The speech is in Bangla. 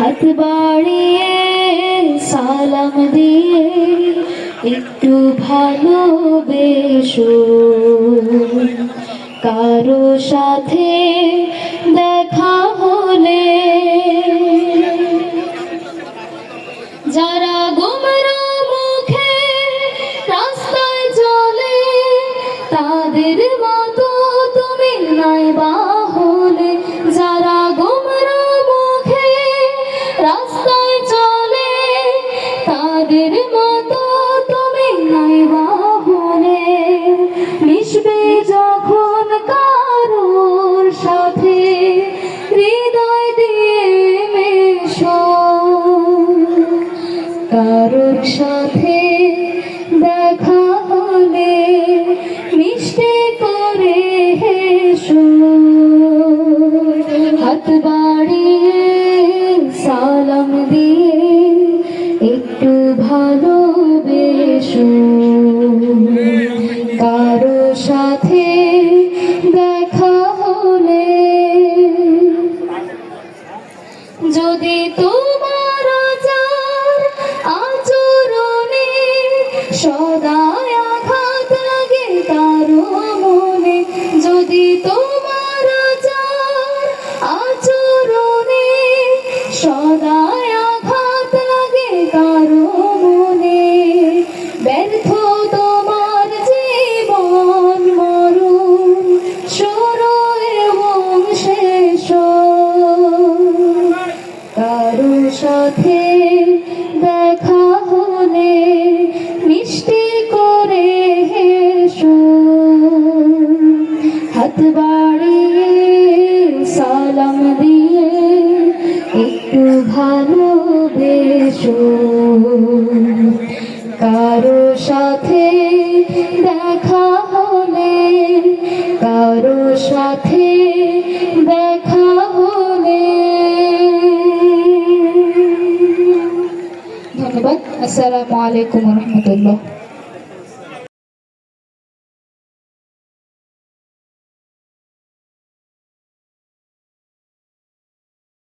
হাত বাড়িয়ে সালাম দিয়ে একটু ভালোবেসো। কারও সাথে দেখা হলে যারা গোমরা মুখে রাস্তায় চলে, তাদের সাথে দেখা হলে মিষ্টি করে হেসো। হাত বাড়িয়ে সালাম দিয়ে একটু ভালোবেসো। কারও সাথে দেখা হলে যদি তোমার 收到 হাত সালাম দিয়ে একটু ভালোবেসো। কারও সাথে দেখা হলে, কারও সাথে দেখা হলে। ধন্যবাদ। আসসালামু আলাইকুম রহমতুল্লাহ।